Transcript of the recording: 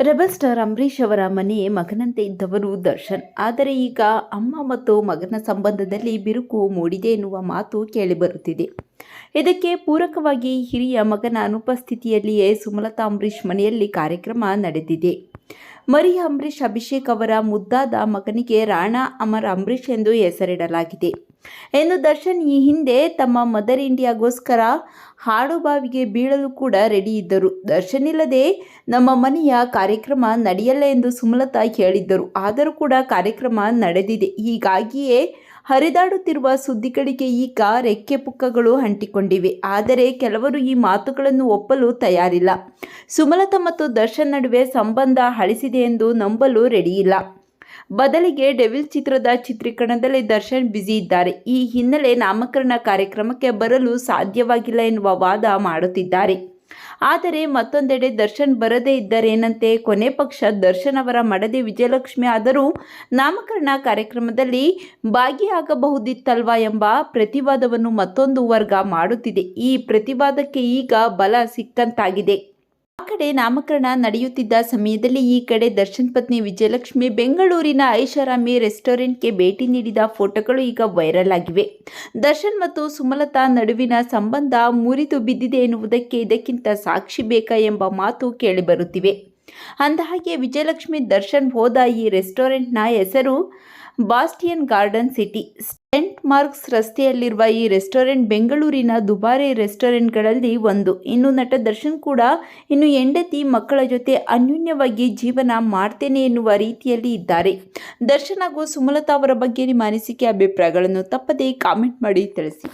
Rebel star Ambareesh ಅವರ ಮನೆ ಮಗನಂತೆ ಇದ್ದವರು ದರ್ಶನ್. ಆದರೆ ಈಗ ಅಮ್ಮ ಮತ್ತು ಮಗನ ಸಂಬಂಧದಲ್ಲಿ ಬಿರುಕು ಮೂಡಿದೆ ಎನ್ನುವ ಮಾತು ಕೇಳಿಬರುತ್ತಿದೆ ಇದಕ್ಕೆ ಪೂರಕವಾಗಿ ಹಿರಿಯ ಮಗನ ಅನುಪಸ್ಥಿತಿಯಲ್ಲಿಯೇ ಸುಮಲತಾ ಅಂಬರೀಷ್ ಮನೆಯಲ್ಲಿ ಕಾರ್ಯಕ್ರಮ ನಡೆದಿದೆ. ಮರಿ ಅಂಬರೀಷ್ ಅಭಿಷೇಕ್ ಅವರ ಮುದ್ದಾದ ಮಗನಿಗೆ ರಾಣಾ ಅಮರ್ ಅಂಬರೀಷ್ ಎಂದು ಹೆಸರಿಡಲಾಗಿದೆ. ಎಂದು ದರ್ಶನ್ ಈ ಹಿಂದೆ ತಮ್ಮ ಮದರ್ ಇಂಡಿಯಾಗೋಸ್ಕರ ಹಾಡುಬಾವಿಗೆ ಬೀಳಲು ಕೂಡ ರೆಡಿ ಇದ್ದರು. ದರ್ಶನ್ ಇಲ್ಲದೆ ನಮ್ಮ ಮನೆಯ ಕಾರ್ಯಕ್ರಮ ನಡೆಯಲ್ಲ ಎಂದು ಸುಮಲತಾ ಹೇಳಿದ್ದರು. ಆದರೂ ಕೂಡ ಕಾರ್ಯಕ್ರಮ ನಡೆದಿದೆ. ಹೀಗಾಗಿಯೇ ಹರಿದಾಡುತ್ತಿರುವ ಸುದ್ದಿಗಳಿಗೆ ಈಗ ರೆಕ್ಕೆ ಪುಕ್ಕಗಳು ಅಂಟಿಕೊಂಡಿವೆ. ಆದರೆ ಕೆಲವರು ಈ ಮಾತುಗಳನ್ನು ಒಪ್ಪಲು ತಯಾರಿಲ್ಲ. ಸುಮಲತಾ ಮತ್ತು ದರ್ಶನ್ ನಡುವೆ ಸಂಬಂಧ ಹಳಿಸಿದೆ ಎಂದು ನಂಬಲು ರೆಡಿಯಿಲ್ಲ ಬದಲಿಗೆ ಡೆವಿಲ್ ಚಿತ್ರದ ಚಿತ್ರೀಕರಣದಲ್ಲಿ ದರ್ಶನ್ ಬ್ಯುಸಿ ಇದ್ದಾರೆ. ಈ ಹಿನ್ನೆಲೆ ನಾಮಕರಣ ಕಾರ್ಯಕ್ರಮಕ್ಕೆ ಬರಲು ಸಾಧ್ಯವಾಗಿಲ್ಲ ಎನ್ನುವ ವಾದ ಮಾಡುತ್ತಿದ್ದಾರೆ. ಆದರೆ ಮತ್ತೊಂದೆಡೆ ದರ್ಶನ್ ಬರದೇ ಇದ್ದರೇನಂತೆ ಕೊನೆ ಪಕ್ಷ ದರ್ಶನ್ ಅವರ ಮಡದಿ ವಿಜಯಲಕ್ಷ್ಮಿ ಆದರೂ ನಾಮಕರಣ ಕಾರ್ಯಕ್ರಮದಲ್ಲಿ ಭಾಗಿಯಾಗಬಹುದಿತ್ತಲ್ವಾ ಎಂಬ ಪ್ರತಿವಾದವನ್ನು ಮತ್ತೊಂದು ವರ್ಗ ಮಾಡುತ್ತಿದೆ. ಈ ಪ್ರತಿವಾದಕ್ಕೆ ಈಗ ಬಲ ಸಿಕ್ಕಂತಾಗಿದೆ. ಕಡೆ ನಾಮಕರಣ ನಡೆಯುತ್ತಿದ್ದ ಸಮಯದಲ್ಲಿ ಈ ಕಡೆ ದರ್ಶನ್ ಪತ್ನಿ ವಿಜಯಲಕ್ಷ್ಮಿ ಬೆಂಗಳೂರಿನ ಐಷಾರಾಮಿ ರೆಸ್ಟೋರೆಂಟ್ಗೆ ಭೇಟಿ ನೀಡಿದ ಫೋಟೋಗಳು ಈಗ ವೈರಲ್ ಆಗಿವೆ. ದರ್ಶನ್ ಮತ್ತು ಸುಮಲತಾ ನಡುವಿನ ಸಂಬಂಧ ಮುರಿದು ಬಿದ್ದಿದೆ ಎನ್ನುವುದಕ್ಕೆ ಇದಕ್ಕಿಂತ ಸಾಕ್ಷಿ ಬೇಕಾ ಎಂಬ ಮಾತು ಕೇಳಿಬರುತ್ತಿವೆ. ಅಂದಹಾಗೆ ವಿಜಯಲಕ್ಷ್ಮಿ ದರ್ಶನ್ ಹೋದ ಈ ರೆಸ್ಟೋರೆಂಟ್ನ ಹೆಸರು ಬಾಸ್ಟಿಯನ್ ಗಾರ್ಡನ್ ಸಿಟಿ. ಮಾರ್ಕ್ಸ್ ರಸ್ತೆಯಲ್ಲಿರುವ ಈ ರೆಸ್ಟೋರೆಂಟ್ ಬೆಂಗಳೂರಿನ ದುಬಾರಿ ರೆಸ್ಟೋರೆಂಟ್ಗಳಲ್ಲಿ ಒಂದು. ಇನ್ನು ನಟ ದರ್ಶನ್ ಕೂಡ ಇನ್ನು ಹೆಂಡತಿ ಮಕ್ಕಳ ಜೊತೆ ಅನ್ಯೋನ್ಯವಾಗಿ ಜೀವನ ಮಾಡ್ತೇನೆ ಎನ್ನುವ ರೀತಿಯಲ್ಲಿ ಇದ್ದಾರೆ. ದರ್ಶನ್ ಹಾಗೂ ಸುಮಲತಾ ಅವರ ಬಗ್ಗೆ ನಿಮ್ಮ ಅನಿಸಿಕೆ, ಅಭಿಪ್ರಾಯಗಳನ್ನು ತಪ್ಪದೇ ಕಾಮೆಂಟ್ ಮಾಡಿ ತಿಳಿಸಿ.